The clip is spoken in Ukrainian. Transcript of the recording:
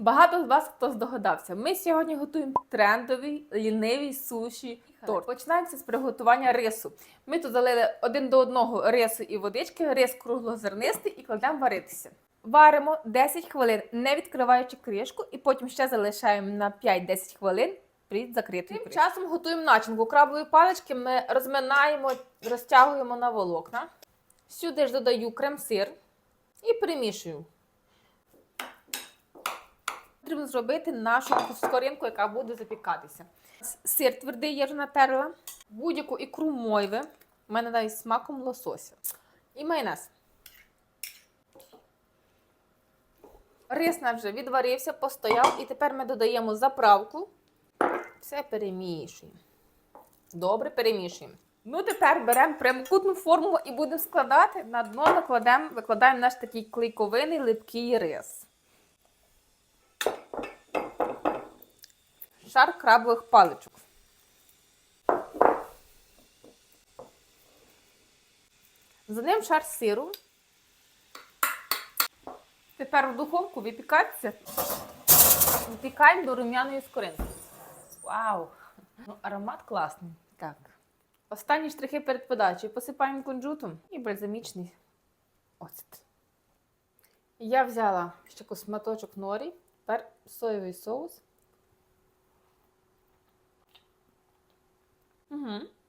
Багато з вас хто здогадався. Ми сьогодні готуємо трендовий лінивий суші торт. Починаємося з приготування рису. Ми тут залили один до одного рису і водички, рис круглозернистий і кладемо варитися. Варимо 10 хвилин, не відкриваючи кришку, і потім ще залишаємо на 5-10 хвилин при закритій Тим часом готуємо начинку. Крабові палички ми розминаємо, розтягуємо на волокна. Сюди ж додаю крем-сир і перемішую. Потрібно зробити нашу скоринку, яка буде запікатися. Сир твердий я вже натерла, будь-яку ікру мойви. У мене навіть смаком лосося. І майонез. Рис наш вже відварився, постояв, і тепер ми додаємо заправку. Все перемішуємо. Добре перемішуємо. Ну, тепер беремо прямокутну форму і будемо складати. На дно накладемо, викладаємо наш такий клейковиний липкий рис. Шар крабових паличок. За ним шар сиру. Тепер в духовку випікатися. Випікаємо до рум'яної скоринки. Вау! Ну, аромат класний. Так. Останні штрихи перед подачею посипаємо кунжутом і бальзамічний оцет. Я взяла ще косматочок норі, тепер соєвий соус. Mm-hmm.